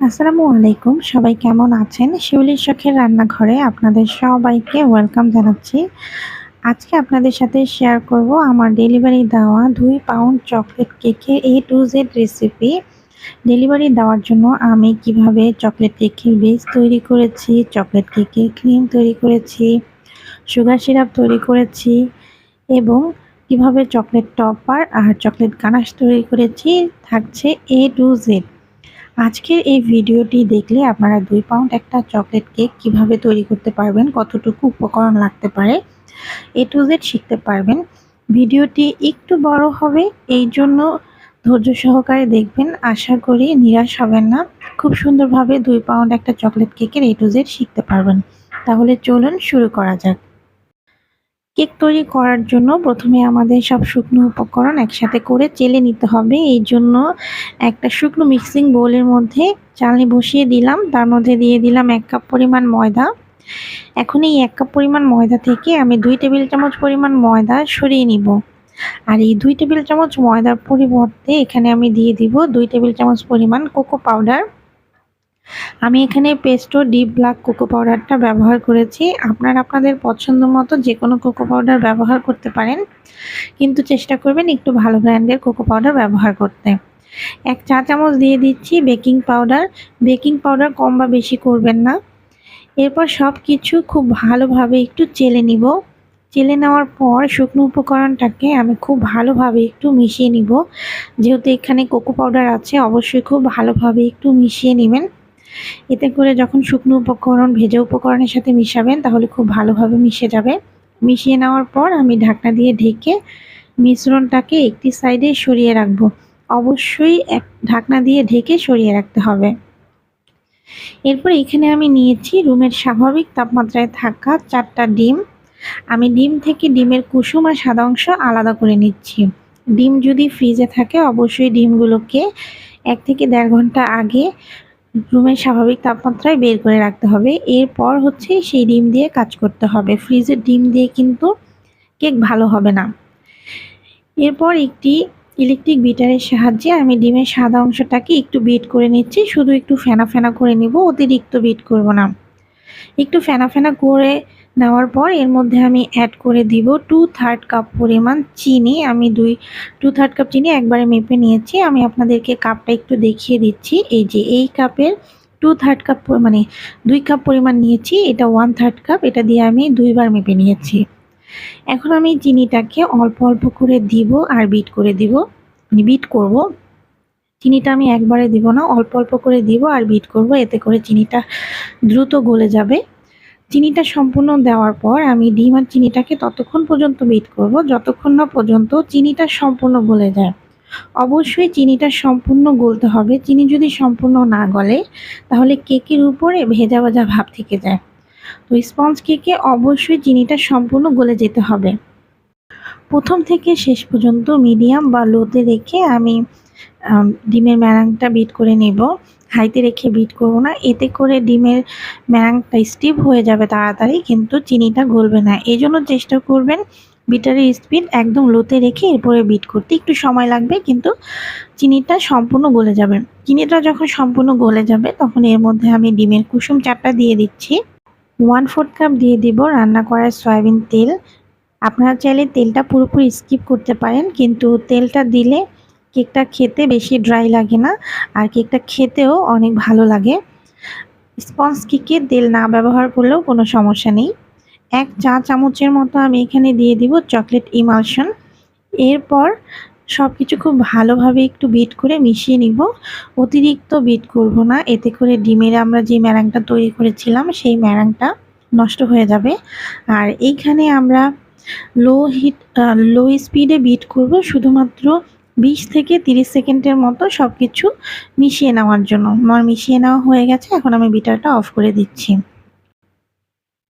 আসসালামু আলাইকুম। সবাই কেমন আছেন? শিউলির শখের রান্নাঘরে আপনাদের সবাইকে ওয়েলকাম জানাচ্ছি। আজকে আপনাদের সাথে শেয়ার করব আমার ডেলিভারি দেওয়া দুই পাউন্ড চকলেট কেকের A to Z recipe delivery দেওয়ার জন্য আমি কীভাবে চকলেট কেকের বেস তৈরি করেছি, চকলেট কেকের ক্রিম তৈরি করেছি, সুগার সিরাপ তৈরি করেছি এবং কীভাবে চকলেট টপার আর চকলেট গানাশ তৈরি করেছি, থাকছে এ টু জেড আজকের এই ভিডিওটি দেখলে আপনারা দুই পাউন্ড একটা চকলেট কেক কীভাবে তৈরি করতে পারবেন, কতটুকু উপকরণ লাগতে পারে, এ টু জেড শিখতে পারবেন। ভিডিওটি একটু বড় হবে, এই জন্য ধৈর্য সহকারে দেখবেন। আশা করি নিরাশ হবেন না। খুব সুন্দরভাবে দুই পাউন্ড একটা চকলেট কেকের এ টু জেড শিখতে পারবেন। তাহলে চলুন শুরু করা যাক। কেক তৈরি করার জন্য প্রথমে আমাদের সব শুকনো উপকরণ একসাথে করে চেলে নিতে হবে। এই জন্য একটা শুকনো মিক্সিং বোলের মধ্যে চালনি বসিয়ে দিলাম। তার মধ্যে দিয়ে দিলাম এক কাপ পরিমাণ ময়দা। এখন এই এক কাপ পরিমাণ ময়দা থেকে আমি দুই টেবিল চামচ পরিমাণ ময়দা সরিয়ে নিব। আর এই দুই টেবিল চামচ ময়দার পরিবর্তে এখানে আমি দিয়ে দিব দুই টেবিল চামচ পরিমাণ কোকো পাউডার। আমি এখানে পেস্টো ডিপ ব্ল্যাক কোকো পাউডারটা ব্যবহার করেছি। আপনারা আপনাদের পছন্দ মতো যে কোনো কোকো পাউডার ব্যবহার করতে পারেন। কিন্তু চেষ্টা করবেন একটু ভালো ব্র্যান্ডের কোকো পাউডার ব্যবহার করতে। এক চা চামচ দিয়ে দিচ্ছি বেকিং পাউডার বেকিং পাউডার কম বা বেশি করবেন না। এরপর সব কিছু খুব ভালোভাবে একটু চেলে নিব। চেলে নেওয়ার পর শুকনো উপকরণটাকে আমি খুব ভালোভাবে একটু মিশিয়ে নিব। যেহেতু এখানে কোকো পাউডার আছে, অবশ্যই খুব ভালোভাবে একটু মিশিয়ে নেবেন। এতে করে যখন শুকনো উপকরণ, ভেজা উপকরণের সাথে মিশাবেন, তাহলে খুব ভালোভাবে মিশে যাবে। মিশিয়ে নেওয়ার পর আমি ঢাকনা দিয়ে ঢেকে মিশ্রণটাকে একটি সাইডে সরিয়ে রাখব। অবশ্যই এক ঢাকনা দিয়ে ঢেকে সরিয়ে রাখতে হবে। এরপর এখানে আমি নিয়েছি রুমের স্বাভাবিক তাপমাত্রায় থাকা চারটা ডিম। আমি ডিম থেকে ডিমের কুসুম আর সাদা অংশ আলাদা করে নিচ্ছি। ডিম যদি ফ্রিজে থাকে, অবশ্যই ডিমগুলোকে এক থেকে দেড় ঘণ্টা আগে রুমের স্বাভাবিক তাপমাত্রায় বের করে রাখতে হবে। এরপর হচ্ছে সেই ডিম দিয়ে কাজ করতে হবে। ফ্রিজের ডিম দিয়ে কিন্তু কেক ভালো হবে না। এরপর একটি ইলেকট্রিক বিটারের সাহায্যে আমি ডিমের সাদা অংশটাকে একটু বিট করে নিচ্ছি। শুধু একটু ফেনা ফেনা করে নিব, অতিরিক্ত বিট করব না। একটু ফেনা ফেনা করে নেওয়ার পর এর মধ্যে আমি অ্যাড করে দিব টু থার্ড কাপ পরিমাণ চিনি। আমি দুই টু থার্ড কাপ চিনি একবারে মেপে নিয়েছি। আমি আপনাদেরকে কাপটা একটু দেখিয়ে দিচ্ছি। এই যে এই কাপের টু থার্ড কাপ মানে দুই কাপ পরিমাণ নিয়েছি। এটা ওয়ান থার্ড কাপ এটা দিয়ে আমি দুইবার মেপে নিয়েছি। এখন আমি চিনিটাকে অল্প অল্প করে দিব আর বিট করে দিব। মানে বিট করব। চিনিটা আমি একবারে দিব না, অল্প অল্প করে দিব আর বিট করব। এতে করে চিনিটা দ্রুত গলে যাবে। চিনিটা সম্পূর্ণ দেওয়ার পর আমি ডিম আর চিনিটাকে ততক্ষণ পর্যন্ত বিট করব। যতক্ষণ না পর্যন্ত চিনিটা সম্পূর্ণ গলে যায়। অবশ্যই চিনিটা সম্পূর্ণ গলতে হবে। চিনি যদি সম্পূর্ণ না গলে, তাহলে কেকের উপরে ভেজা ভাজা ভাব থেকে যায়। তো স্পঞ্জ কেকে অবশ্যই চিনিটা সম্পূর্ণ গলে যেতে হবে। প্রথম থেকে শেষ পর্যন্ত মিডিয়াম বা লোতে রেখে আমি ডিমের ম্যারাংটা বিট করে নেব। হাইতে রেখে বিট করব না। এতে করে ডিমের ম্যারাংটা স্টিভ হয়ে যাবে তাড়াতাড়ি, কিন্তু চিনিটা গলবে না। এই জন্য চেষ্টা করবেন বিটারের স্পিড একদম লোতে রেখে এরপরে বিট করতে। একটু সময় লাগবে, কিন্তু চিনিটা সম্পূর্ণ গলে যাবে। চিনিটা যখন সম্পূর্ণ গলে যাবে, তখন এর মধ্যে আমি ডিমের কুসুম চারটা দিয়ে দিচ্ছি। ওয়ান ফোর্থ কাপ দিয়ে দিব রান্না করার সয়াবিন তেল। আপনারা চাইলে তেলটা পুরোপুরি স্কিপ করতে পারেন, কিন্তু তেলটা দিলে কেকটা খেতে বেশি ড্রাই লাগে না, আর কেকটা খেতেও অনেক ভালো লাগে। স্পঞ্জ কেকে তেল না ব্যবহার করলেও কোনো সমস্যা নেই। এক চা চামচের মতো আমি এখানে দিয়ে দিব চকলেট ইমালশন এরপর সব কিছু খুব ভালোভাবে একটু বিট করে মিশিয়ে নিব। অতিরিক্ত বিট করব না, এতে করে ডিমের আমরা যে ম্যারাংটা তৈরি করেছিলাম, সেই ম্যারাংটা নষ্ট হয়ে যাবে। আর এইখানে আমরা লো হিট লো স্পিডে বিট করব, শুধুমাত্র বিশ থেকে তিরিশ সেকেন্ডের মতো সব কিছু মিশিয়ে নেওয়ার জন্য। আমার মিশিয়ে নেওয়া হয়ে গেছে, এখন আমি বিটারটা অফ করে দিচ্ছি।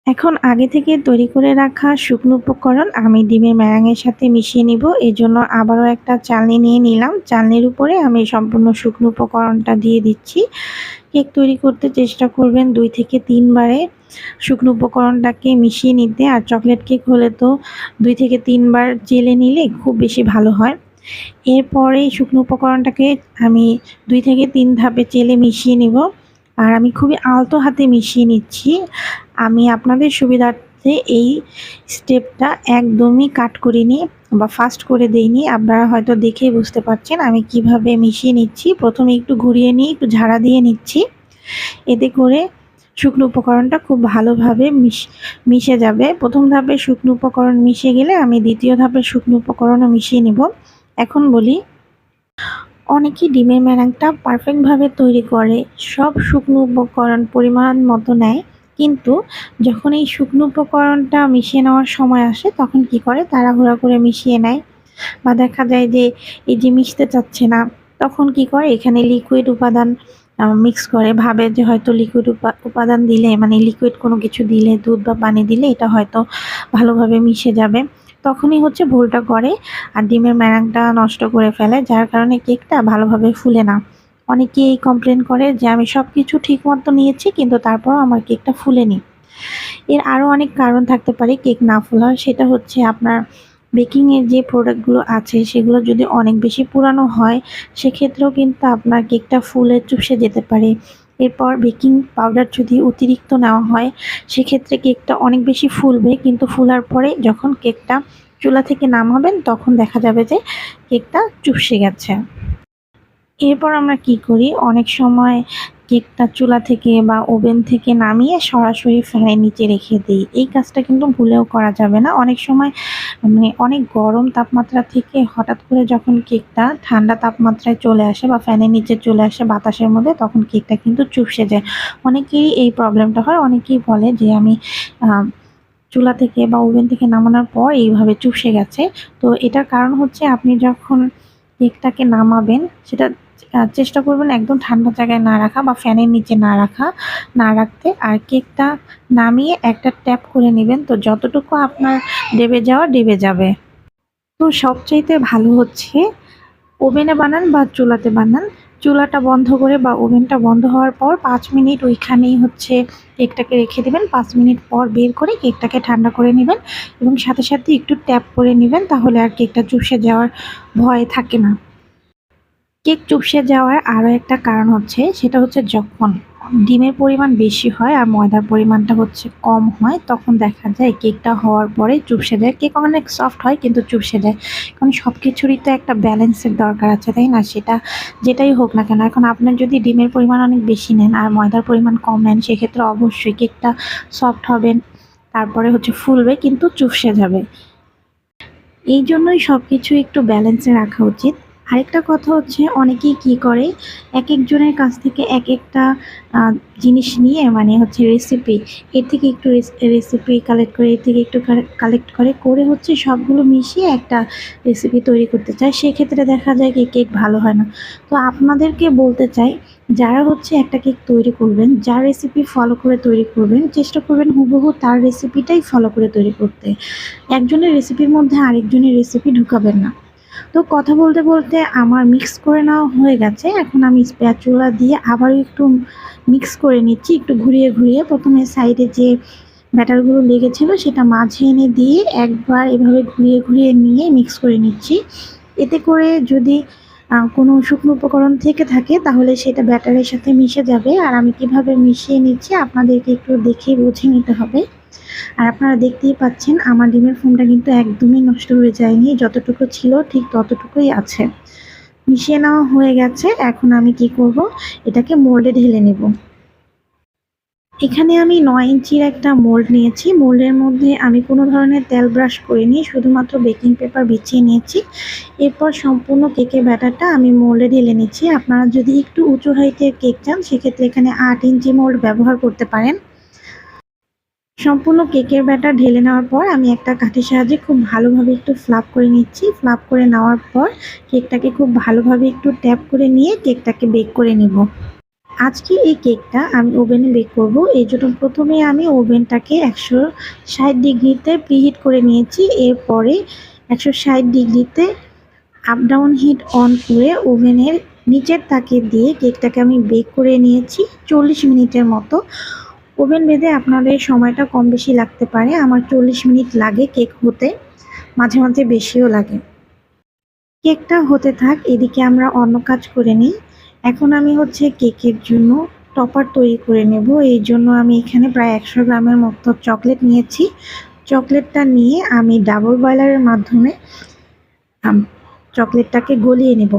এখন আগে থেকে তৈরি করে রাখা শুকনো উপকরণ আমি ডিমের ম্যারাঙের সাথে মিশিয়ে নিব। এই জন্য আবারও একটা চালনি নিয়ে নিলাম। চালনির উপরে আমি সম্পূর্ণ শুকনো উপকরণটা দিয়ে দিচ্ছি। কেক তৈরি করতে চেষ্টা করবেন দুই থেকে তিনবারে শুকনো উপকরণটাকে মিশিয়ে নিতে। আর চকলেট কেক হলে তো দুই থেকে তিনবার জেলে নিলে খুব বেশি ভালো হয়। এরপরে এই শুকনো উপকরণটাকে আমি দুই থেকে তিন ধাপে চেলে মিশিয়ে নিব। আর আমি খুবই আলতো হাতে মিশিয়ে নিচ্ছি। আমি আপনাদের সুবিধার্থে এই স্টেপটা একদমই কাট করিনি বা ফাস্ট করে দেইনি। আপনারা হয়তো দেখেই বুঝতে পারছেন আমি কীভাবে মিশিয়ে নিচ্ছি। প্রথমে একটু ঘুরিয়ে নিই একটু ঝাড়া দিয়ে নিচ্ছি। এতে করে শুকনো উপকরণটা খুব ভালোভাবে মিশ, মিশে যাবে। প্রথম ধাপে শুকনো উপকরণ মিশে গেলে আমি দ্বিতীয় ধাপে শুকনো উপকরণও মিশিয়ে নিব। এখন বলি, অনেকেই ডিমের ম্যারাংটা পারফেক্টভাবে তৈরি করে, সব শুকনো উপকরণ পরিমাণ মতো নেয়, কিন্তু যখন এই শুকনো উপকরণটা মিশিয়ে নেওয়ার সময় আসে, তখন কি করে? তাড়াহুড়া করে মিশিয়ে নেয়। বা দেখা যায় যে এই যে মিশতে চাচ্ছে না, তখন কি করে? এখানে লিকুইড উপাদান মিক্স করে। ভাবে যে হয়তো লিকুইড উপাদান দিলে মানে লিকুইড কোনো কিছু দিলে, দুধ বা পানি দিলে, এটা হয়তো ভালোভাবে মিশে যাবে। তখনই হচ্ছে ভুলটা করে আর ডিমের ম্যারাংটা নষ্ট করে ফেলে, যার কারণে কেকটা ভালোভাবে ফুলে না। অনেকেই কমপ্লেন করে যে, আমি সব কিছু ঠিক মতো নিয়েছি, কিন্তু তারপরও আমার কেকটা ফুলেনি। এর আরও অনেক কারণ থাকতে পারে কেক না ফোলার। সেটা হচ্ছে আপনার বেকিংয়ের যে প্রোডাক্টগুলো আছে, সেগুলো যদি অনেক বেশি পুরানো হয়, সেক্ষেত্রেও কিন্তু আপনার কেকটা ফুলে চুষে যেতে পারে। এরপর বেকিং পাউডার যদি অতিরিক্ত নেওয়া হয়, সেক্ষেত্রে কেকটা অনেক বেশি ফুলবে। কিন্তু ফুলার পরে যখন কেকটা চুলা থেকে নামাবেন, তখন দেখা যাবে যে কেকটা চুপসে গেছে। এরপর আমরা কি করি? অনেক সময় কেকটা চুলা থেকে বা ওভেন থেকে নামিয়ে সরাসরি ফ্যানের নিচে রেখে দিই। এই কাজটা কিন্তু ভুলেও করা যাবে না। অনেক সময় মানে অনেক গরম তাপমাত্রা থেকে হঠাৎ করে যখন কেকটা ঠান্ডা তাপমাত্রায় চলে আসে বা ফ্যানের নিচে চলে আসে বাতাসের মধ্যে, তখন কেকটা কিন্তু চুপসে যায়। অনেকেরই এই প্রবলেমটা হয়। অনেকেই বলে যে আমি চুলা থেকে বা ওভেন থেকে নামানোর পর এইভাবে চুপসে গেছে। তো এটার কারণ হচ্ছে আপনি যখন কেকটাকে নামাবেন, সেটা চেষ্টা করবেন একদম ঠান্ডা জায়গায় না রাখা বা ফ্যানের নিচে না রাখা, না রাখতে। আর কেকটা নামিয়ে একটা ট্যাপ করে নেবেন, তো যতটুকু আপনার ডেবে যাওয়া ডেবে যাবে। তো সবচাইতে ভালো হচ্ছে, ওভেনে বানান বা চুলাতে বানান চুলাটা বন্ধ করে বা ওভেনটা বন্ধ হওয়ার পর পাঁচ মিনিট ওইখানেই হচ্ছে কেকটাকে রেখে দেবেন। পাঁচ মিনিট পর বের করে কেকটাকে ঠান্ডা করে নেবেন এবং সাথে সাথে একটু ট্যাপ করে নেবেন তাহলে আর কেকটা চুষে যাওয়ার ভয় থাকে না। কেক চুপসে যাওয়ার আরও একটা কারণ হচ্ছে, সেটা হচ্ছে যখন ডিমের পরিমাণ বেশি হয় আর ময়দার পরিমাণটা হচ্ছে কম হয়, তখন দেখা যায় কেকটা হওয়ার পরে চুপসে যায়। কেক অনেক সফট হয় কিন্তু চুপসে যায়। কারণ সব কিছুরই তো একটা ব্যালেন্সের দরকার আছে, তাই না? সেটা যেটাই হোক না কেন, এখন আপনার যদি ডিমের পরিমাণ অনেক বেশি নেন আর ময়দার পরিমাণ কম নেন, সেক্ষেত্রে অবশ্যই কেকটা সফট হবে, তারপরে হচ্ছে ফুলবে কিন্তু চুপসে যাবে। এই জন্যই সব কিছু একটু ব্যালেন্সে রাখা উচিত। আরেকটা কথা হচ্ছে, অনেকেই কি করে? এক একজনের কাছ থেকে এক একটা জিনিস নিয়ে মানে হচ্ছে রেসিপি এর থেকে একটু রেসিপি কালেক্ট করে, এর থেকে একটু কালেক্ট করে করে হচ্ছে সবগুলো মিশিয়ে একটা রেসিপি তৈরি করতে চায়। সেক্ষেত্রে দেখা যায় কি কেক ভালো হয় না। তো আপনাদেরকে বলতে চাই, যারা হচ্ছে একটা কেক তৈরি করবেন যার রেসিপি ফলো করে তৈরি করবেন, চেষ্টা করবেন হুবহু তার রেসিপিটাই ফলো করে তৈরি করতে। একজনের রেসিপির মধ্যে আরেকজনের রেসিপি ঢুকাবেন না। তো কথা বলতে বলতে আমার মিক্স করে নেওয়া হয়ে গেছে। এখন আমি স্প্যাচুলা দিয়ে আবার একটু মিক্স করে নিচ্ছি, একটু ঘুরিয়ে ঘুরিয়ে। প্রথমে সাইডে যে ব্যাটারগুলো লেগেছিলো সেটা মাঝে এনে দিয়ে একবার এভাবে ঘুরিয়ে ঘুরিয়ে নিয়ে মিক্স করে নিচ্ছি। এতে করে যদি কোনো শুকনো উপকরণ থেকে থাকে, তাহলে সেটা ব্যাটারের সাথে মিশে যাবে। আর আমি কীভাবে মিশিয়ে নিচ্ছি আপনাদেরকে একটু দেখে বুঝে নিতে হবে। আর আপনারা দেখতেই পাচ্ছেন, আমার ডিমের ফোমটা কিন্তু একদমই নষ্ট হয়ে যায়নি, যতটুকু ছিল ঠিক ততটুকুই আছে। মিশিয়ে নেওয়া হয়ে গেছে, এখন আমি কি করব? এটাকে মোল্ডে ঢেলে নেব। এখানে আমি নয় ইঞ্চির একটা মোল্ড নিয়েছি মোল্ডের মধ্যে আমি কোনো ধরনের তেল ব্রাশ করিনি, শুধুমাত্র বেকিং পেপার বিছিয়ে নিয়েছি। এরপর সম্পূর্ণ কেকের ব্যাটারটা আমি মোল্ডে ঢেলে নিচ্ছি। আপনারা যদি একটু উঁচু হাইটের কেক চান, সেক্ষেত্রে এখানে আট ইঞ্চি মোল্ড ব্যবহার করতে পারেন। সম্পূর্ণ কেকের ব্যাটার ঢেলে নেওয়ার পর আমি একটা কাঠের সাহায্যে খুব ভালোভাবে একটু ফ্লাপ করে নিচ্ছি। ফ্লাপ করে নেওয়ার পর কেকটাকে খুব ভালোভাবে একটু ট্যাপ করে নিয়ে কেকটাকে বেক করে নিব। আজকে এই কেকটা আমি ওভেনে বেক করব। এই জন্য প্রথমে আমি ওভেনটাকে একশো ষাট ডিগ্রিতে প্রিহিট করে নিয়েছি। এরপরে একশো ষাট ডিগ্রিতে আপ ডাউন হিট অন করে ওভেনের নিচের তাকে দিয়ে কেকটাকে আমি বেক করে নিয়েছি। চল্লিশ মিনিটের মতো ওভেন বেঁধে আপনাদের সময়টা কম বেশি লাগতে পারে। আমার চল্লিশ মিনিট লাগে কেক হতে, মাঝে মাঝে বেশিও লাগে। কেকটা হতে থাক, এদিকে আমরা অন্য কাজ করে নিই। এখন আমি হচ্ছে কেকের জন্য টপার তৈরি করে নেব। এই জন্য আমি এখানে প্রায় একশো গ্রামের মতো চকলেট নিয়েছি। চকলেটটা নিয়ে আমি ডাবল বয়লারের মাধ্যমে চকলেটটাকে গলিয়ে নেব।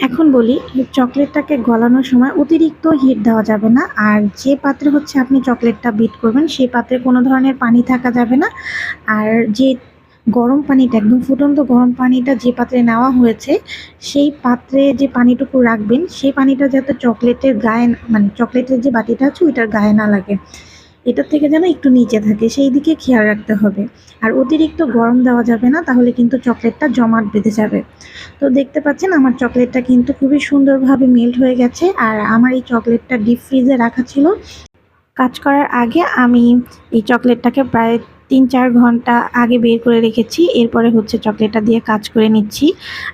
এখন বলি, চকলেটটাকে গলানোর সময় অতিরিক্ত হিট দেওয়া যাবে না। আর যে পাত্রে হচ্ছে আপনি চকলেটটা বিট করবেন, সেই পাত্রে কোনো ধরনের পানি থাকা যাবে না। আর যে গরম পানিটা, একদম ফুটন্ত গরম পানিটা যে পাত্রে নেওয়া হয়েছে, সেই পাত্রে যে পানিটুকু রাখবেন, সেই পানিটা যাতে চকলেটের গায়ে মানে চকলেটের যে বাটিটা আছে, ওইটার গায়ে না লাগে। এটার থেকে যেন একটু নিচে থাকে, সেই দিকে খেয়াল রাখতে হবে। আর অতিরিক্ত গরম দেওয়া যাবে না, তাহলে কিন্তু চকলেটটা জমাট বেঁধে যাবে। তো দেখতে পাচ্ছেন, আমার চকলেটটা কিন্তু খুবই সুন্দরভাবে মেল্ট হয়ে গেছে, আর আমার এই চকলেটটা ডিপ ফ্রিজে রাখা ছিল। কাজ করার আগে আমি এই চকলেটটাকে প্রায় তিন চার ঘণ্টা আগে বের করে রেখেছি। এরপরে হচ্ছে চকলেটটা দিয়ে কাজ করে নিচ্ছি।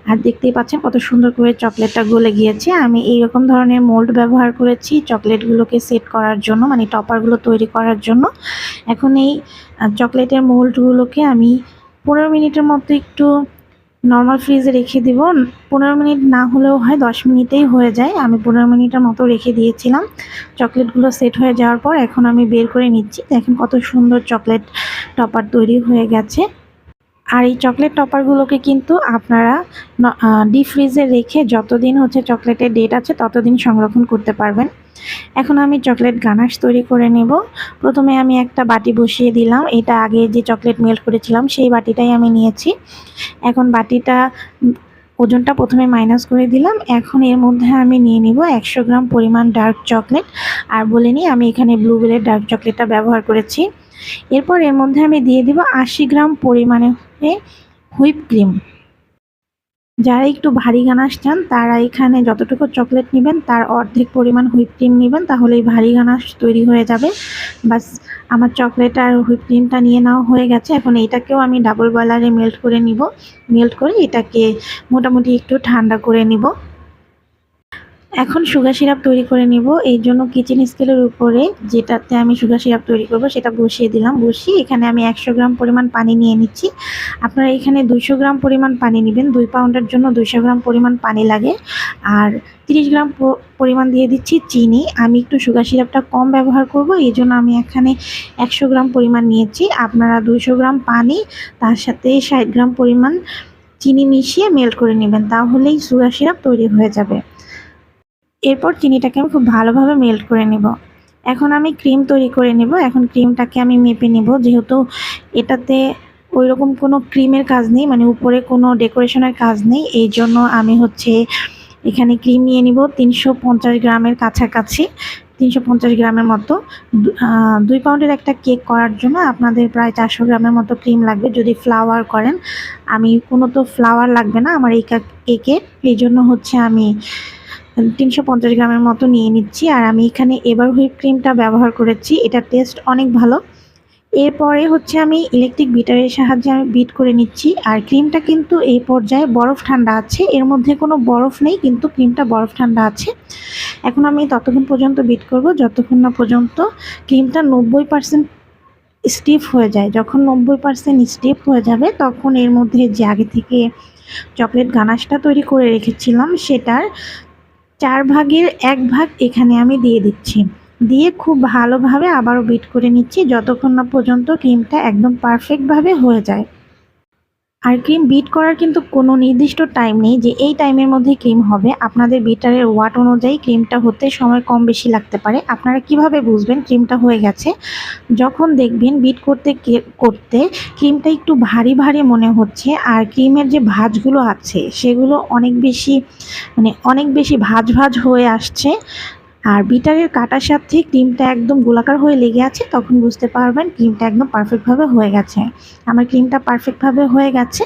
আর দেখতেই পাচ্ছেন কত সুন্দর করে চকলেটটা গলে গিয়েছে। আমি এই রকম ধরনের মোল্ড ব্যবহার করেছি চকলেটগুলোকে সেট করার জন্য মানে টপারগুলো তৈরি করার জন্য। এখন এই চকলেটের মোল্ডগুলোকে আমি পনেরো মিনিটের মতো একটু নর্মাল ফ্রিজে রেখে দিব। পনেরো মিনিট না হলেও হয়, দশ মিনিটেই হয়ে যায়। আমি পনেরো মিনিটের মতো রেখে দিয়েছিলাম। চকলেটগুলো সেট হয়ে যাওয়ার পর এখন আমি বের করে নিচ্ছি। দেখেন কত সুন্দর চকলেট টপার তৈরি হয়ে গেছে। আর এই চকলেট টপারগুলোকে কিন্তু আপনারা ডিপ ফ্রিজে রেখে যতদিন হচ্ছে চকলেটের ডেট আছে, ততদিন সংরক্ষণ করতে পারবেন। এখন আমি চকলেট গানাশ তৈরি করে নেব। প্রথমে আমি একটা বাটি বসিয়ে দিলাম। এটা আগে যে চকলেট মেল্ট করেছিলাম, সেই বাটিটাই আমি নিয়েছি। এখন বাটিটা ওজনটা প্রথমে মাইনাস করে দিলাম। এখন এর মধ্যে আমি নিয়ে নিব একশো গ্রাম পরিমাণ ডার্ক চকলেট আর বলে নিই আমি এখানে ব্লুবেলের ডার্ক চকলেটটা ব্যবহার করেছি। এরপর এর মধ্যে আমি দিয়ে দিব আশি গ্রাম পরিমাণে হুইপ ক্রিম যারা একটু ভারী গানাশ চান তারা এখানে যতটুকু চকলেট নেবেন, তার অর্ধেক পরিমাণ হুইপ ক্রিম নেবেন, তাহলেই ভারী গানাশ তৈরি হয়ে যাবে। বাস, আমার চকলেট আর হুইপ ক্রিমটা নিয়ে নেওয়া হয়ে গেছে। এখন এটাকেও আমি ডাবল বয়লারে মেল্ট করে নিব। মেল্ট করে এটাকে মোটামুটি একটু ঠান্ডা করে নিব। এখন সুগার সিরাপ তৈরি করে নিব। এই জন্য কিচেন স্কেলের উপরে যেটাতে আমি সুগার সিরাপ তৈরি করব, সেটা বসিয়ে দিলাম। বসিয়ে এখানে আমি একশো গ্রাম পরিমাণ পানি নিয়ে নিচ্ছি। আপনারা এখানে দুইশো গ্রাম পরিমাণ পানি নেবেন। দুই পাউন্ডের জন্য দুইশো গ্রাম পরিমাণ পানি লাগে। আর তিরিশ গ্রাম পরিমাণ দিয়ে দিচ্ছি চিনি। আমি একটু সুগার সিরাপটা কম ব্যবহার করব। এই জন্য আমি এখানে একশো গ্রাম পরিমাণ নিয়েছি। আপনারা দুইশো গ্রাম পানি, তার সাথে ষাট গ্রাম পরিমাণ চিনি মিশিয়ে মেল্ট করে নেবেন। তাহলেই সুগার সিরাপ তৈরি হয়ে যাবে। এরপর চিনিটাকে আমি খুব ভালোভাবে মেল্ট করে নেব। এখন আমি ক্রিম তৈরি করে নেব। এখন ক্রিমটাকে আমি মেপে নেব। যেহেতু এটাতে ওই রকম কোনো ক্রিমের কাজ নেই মানে উপরে কোনো ডেকোরেশনের কাজ নেই, এই জন্য আমি হচ্ছে এখানে ক্রিম নিয়ে নিব তিনশো পঞ্চাশ গ্রামের কাছাকাছি, তিনশো পঞ্চাশ গ্রামের মতো। দুই পাউন্ডের একটা কেক করার জন্য আপনাদের প্রায় চারশো গ্রামের মতো ক্রিম লাগবে। যদি ফ্লাওয়ার করেন, আমি কোনো তো ফ্লাওয়ার লাগবে না আমার এই কেকে এই জন্য হচ্ছে আমি তিনশো পঞ্চাশ গ্রামের মতো নিয়ে নিচ্ছি। আর আমি এখানে এবার হুইপ ক্রিমটা ব্যবহার করেছি। এটার টেস্ট অনেক ভালো। এরপরে হচ্ছে আমি ইলেকট্রিক বিটারের সাহায্যে আমি বিট করে নিচ্ছি। আর ক্রিমটা কিন্তু এই পর্যায়ে বরফ ঠান্ডা আছে। এর মধ্যে কোনো বরফ নেই, কিন্তু ক্রিমটা বরফ ঠান্ডা আছে। এখন আমি ততক্ষণ পর্যন্ত বিট করব। যতক্ষণ না পর্যন্ত ক্রিমটা নব্বই পার্সেন্ট স্টিফ হয়ে যায়। যখন নব্বই পার্সেন্ট স্টিফ হয়ে যাবে, তখন এর মধ্যে যে আগে থেকে চকলেট গানাশটা তৈরি করে রেখেছিলাম, সেটার চার ভাগের এক ভাগ এখানে আমি দিয়ে দিচ্ছি। দিয়ে খুব ভালোভাবে আবারও বিট করে নিচ্ছি, যতক্ষণ না পর্যন্ত ক্রিমটা একদম পারফেক্টভাবে হয়ে যায়। আর ক্রিম বিট করার কিন্তু কোনো নির্দিষ্ট টাইম নেই যে এই টাইমের মধ্যে ক্রিম হবে। আপনাদের বিটারের ওয়াট অনুযায়ী ক্রিমটা হতে সময় কম বেশি লাগতে পারে। আপনারা কীভাবে বুঝবেন ক্রিমটা হয়ে গেছে? যখন দেখবেন বিট করতে করতে ক্রিমটা একটু ভারী ভারী মনে হচ্ছে আর ক্রিমের যে ভাঁজগুলো আছে সেগুলো অনেক বেশি মানে অনেক বেশি ভাঁজ ভাঁজ হয়ে আসছে। আর বিটারের কাটার সাথে ক্রিমটা একদম গোলাকার হয়ে লেগে আছে, তখন বুঝতে পারবেন ক্রিমটা একদম পারফেক্টভাবে হয়ে গেছে। আমার ক্রিমটা পারফেক্টভাবে হয়ে গেছে।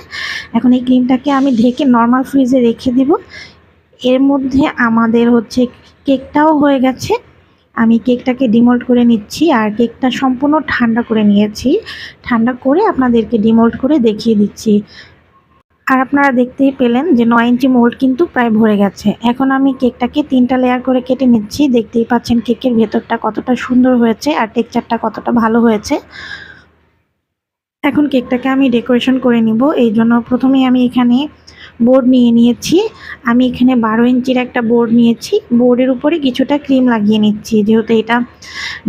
এখন এই ক্রিমটাকে আমি ঢেকে নর্মাল ফ্রিজে রেখে দিব। এর মধ্যে আমাদের হচ্ছে কেকটাও হয়ে গেছে। আমি কেকটাকে ডিমোল্ড করে নিচ্ছি আর কেকটা সম্পূর্ণ ঠান্ডা করে নিয়েছি। ঠান্ডা করে আপনাদেরকে ডিমোল্ড করে দেখিয়ে দিচ্ছি। আর আপনারা দেখতেই পেলেন যে নয় ইঞ্চি মোল্ড কিন্তু প্রায় ভরে গেছে। এখন আমি কেকটাকে তিনটা লেয়ার করে কেটে নিচ্ছি। দেখতেই পাচ্ছেন কেকের ভেতরটা কতটা সুন্দর হয়েছে আর টেকচারটা কতটা ভালো হয়েছে। এখন কেকটাকে আমি ডেকোরেশন করে নিব। এই জন্য প্রথমেই আমি এখানে বোর্ড নিয়ে নিয়েছি। আমি এখানে বারো ইঞ্চির একটা বোর্ড নিয়েছি। বোর্ডের উপরে কিছুটা ক্রিম লাগিয়ে নিচ্ছি। যেহেতু এটা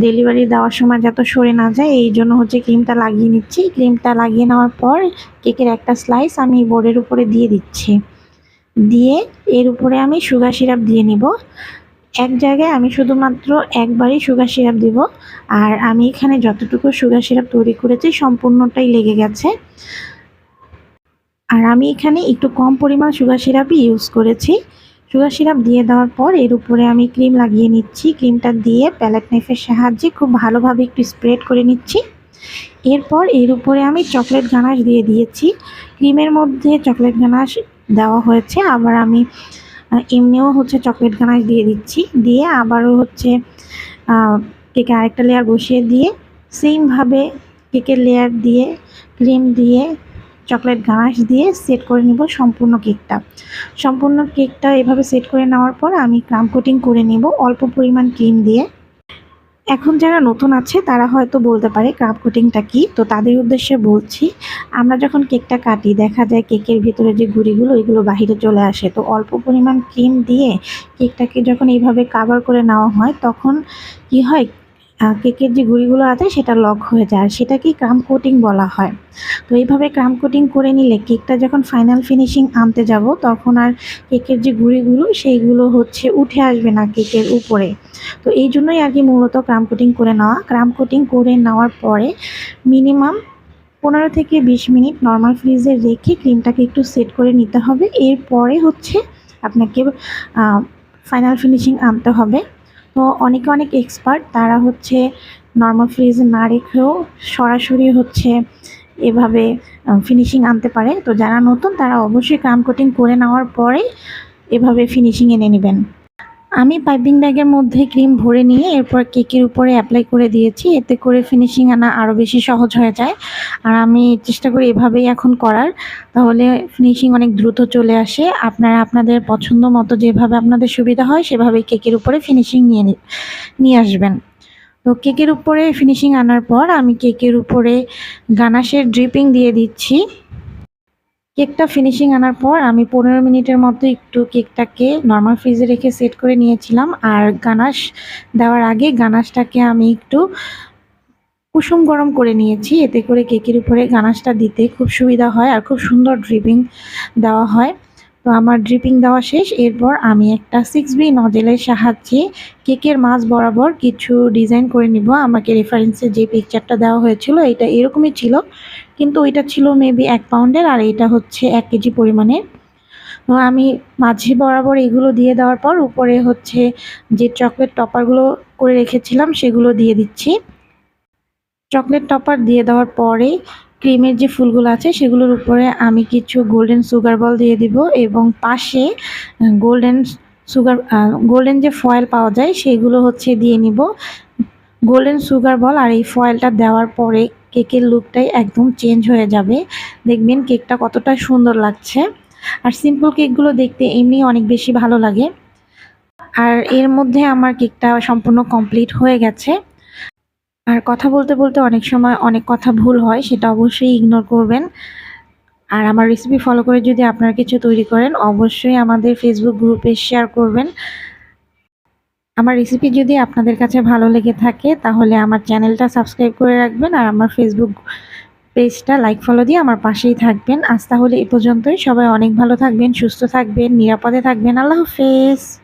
ডেলিভারি দেওয়ার সময় যত সরে না যায়, এই জন্য হচ্ছে ক্রিমটা লাগিয়ে নিচ্ছি। ক্রিমটা লাগিয়ে নেওয়ার পর কেকের একটা স্লাইস আমি বোর্ডের উপরে দিয়ে দিচ্ছি। দিয়ে এর উপরে আমি সুগার সিরাপ দিয়ে নিব। এক জায়গায় আমি শুধুমাত্র একবারই সুগার সিরাপ দিব। আর আমি এখানে যতটুকু সুগার সিরাপ তৈরি করেছি, সম্পূর্ণটাই লেগে গেছে। আর আমি এখানে একটু কম পরিমাণ সুগার সিরাপই ইউজ করেছি। সুগার সিরাপ দিয়ে দেওয়ার পর এর উপরে আমি ক্রিম লাগিয়ে নিচ্ছি। ক্রিমটা দিয়ে প্যালেট নাইফের সাহায্যে খুব ভালোভাবে একটু স্প্রেড করে নিচ্ছি। এরপর এর উপরে আমি চকলেট গানাশ দিয়ে দিয়েছি। ক্রিমের মধ্যে চকলেট গানাশ দেওয়া হয়েছে। আবার আমি এমনিও হচ্ছে চকলেট গানাশ দিয়ে দিচ্ছি। দিয়ে আবারও হচ্ছে কেকে আরেকটা লেয়ার বসিয়ে দিয়ে সেমভাবে কেকের লেয়ার দিয়ে ক্রিম দিয়ে চকলেট গানাশ দিয়ে সেট করে নিব সম্পূর্ণ কেকটা সম্পূর্ণ কেকটা এভাবে সেট করে নেওয়ার পর আমি ক্রাম কোটিং করে নিব অল্প পরিমাণ ক্রিম দিয়ে। এখন যারা নতুন আছে, তারা হয়তো বলতে পারে ক্রাম কোটিংটা কি, তো তাদের উদ্দেশ্যে বলছি, আমরা যখন কেকটা কাটি, দেখা যায় কেকের ভিতরে যে গুড়িগুলো এগুলো বাহিরে চলে আসে। তো অল্প পরিমাণ ক্রিম দিয়ে কেকটাকে যখন এইভাবে কাভার করে নেওয়া হয়, তখন কি হয় কেকের যে গুঁড়িগুলো আছে সেটা লক হয়ে যায়। আর সেটাকেই ক্রাম কোটিং বলা হয়। তো এইভাবে ক্রাম কোটিং করে নিলে কেকটা যখন ফাইনাল ফিনিশিং আনতে যাব, তখন আর কেকের যে গুঁড়িগুলো, সেইগুলো হচ্ছে উঠে আসবে না কেকের উপরে। তো এই জন্যই আর কি মূলত ক্রাম কোটিং করে নেওয়া। ক্রাম কোটিং করে নেওয়ার পরে মিনিমাম পনেরো থেকে বিশ মিনিট নর্মাল ফ্রিজে রেখে ক্রিমটাকে একটু সেট করে নিতে হবে। এরপরে হচ্ছে আপনাকে ফাইনাল ফিনিশিং আনতে হবে। তো অনেকে অনেক এক্সপার্ট তারা হচ্ছে নর্মাল ফ্রিজে না রেখেও সরাসরি হচ্ছে এভাবে ফিনিশিং আনতে পারে। তো যারা নতুন, তারা অবশ্যই ক্রাম কোটিং করে নেওয়ার পরে এভাবে ফিনিশিং এনে নেবেন। আমি পাইপিং ব্যাগের মধ্যে ক্রিম ভরে নিয়ে এরপর কেকের উপরে অ্যাপ্লাই করে দিয়েছি। এতে করে ফিনিশিং আনা আরও বেশি সহজ হয়ে যায়। আর আমি চেষ্টা করি এভাবেই এখন করার। তাহলে ফিনিশিং অনেক দ্রুত চলে আসে। আপনারা আপনাদের পছন্দ মতো যেভাবে আপনাদের সুবিধা হয়, সেভাবেই কেকের উপরে ফিনিশিং নিয়ে নিয়ে আসবেন। তো কেকের উপরে ফিনিশিং আনার পর আমি কেকের উপরে গানাশের ড্রিপিং দিয়ে দিচ্ছি। কেকটা ফিনিশিং আনার পর আমি পনেরো মিনিটের মতো একটু কেকটাকে নর্মাল ফ্রিজে রেখে সেট করে নিয়েছিলাম। আর গানাশ দেওয়ার আগে গানাশটাকে আমি একটু কুসুম গরম করে নিয়েছি। এতে করে কেকের উপরে গানাশটা দিতে খুব সুবিধা হয় আর খুব সুন্দর ড্রিপিং দেওয়া হয়। তো আমার ড্রিপিং দেওয়া শেষ। এরপর আমি একটা সিক্স বি নজেলের সাহায্যে কেকের মাঝ বরাবর কিছু ডিজাইন করে নিব। আমাকে রেফারেন্সে যে পিকচারটা দেওয়া হয়েছিল, এটা এরকমই ছিল। কিন্তু ওইটা ছিল মেবি এক পাউন্ডের আর এটা হচ্ছে এক কেজি পরিমাণের। তো আমি মাঝে বরাবর এগুলো দিয়ে দেওয়ার পর উপরে হচ্ছে যে চকলেট টপারগুলো করে রেখেছিলাম, সেগুলো দিয়ে দিচ্ছি। চকলেট টপার দিয়ে দেওয়ার পরে ক্রিমের যে ফুলগুলো আছে সেগুলোর উপরে আমি কিছু গোল্ডেন সুগার বল দিয়ে দিব এবং পাশে গোল্ডেন সুগার গোল্ডেন যে ফয়েল পাওয়া যায় সেগুলো হচ্ছে দিয়ে নিব। গোল্ডেন সুগার বল আর এই ফয়েলটা দেওয়ার পরে কেকের লুকটাই একদম চেঞ্জ হয়ে যাবে। দেখবেন কেকটা কতটা সুন্দর লাগছে। আর সিম্পল কেকগুলো দেখতে এমনি অনেক বেশি ভালো লাগে। আর এর মধ্যে আমার কেকটা সম্পূর্ণ কমপ্লিট হয়ে গেছে। আর কথা বলতে বলতে অনেক সময় অনেক কথা ভুল হয়, সেটা অবশ্যই ইগনোর করবেন। আর আমার রেসিপি ফলো করে যদি আপনারা কিছু তৈরি করেন, অবশ্যই আমাদের ফেসবুক গ্রুপে শেয়ার করবেন। আমার রেসিপি যদি আপনাদের কাছে ভালো লেগে থাকে, তাহলে আমার চ্যানেলটা সাবস্ক্রাইব করে রাখবেন আর আমার ফেসবুক পেজটা লাইক ফলো দিয়ে আমার পাশেই থাকবেন। আজ তাহলে এ পর্যন্তই। সবাই অনেক ভালো থাকবেন, সুস্থ থাকবেন, নিরাপদে থাকবেন। আল্লাহ হাফেজ।